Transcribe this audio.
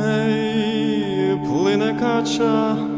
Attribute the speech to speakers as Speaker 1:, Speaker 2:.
Speaker 1: Ей, плине кача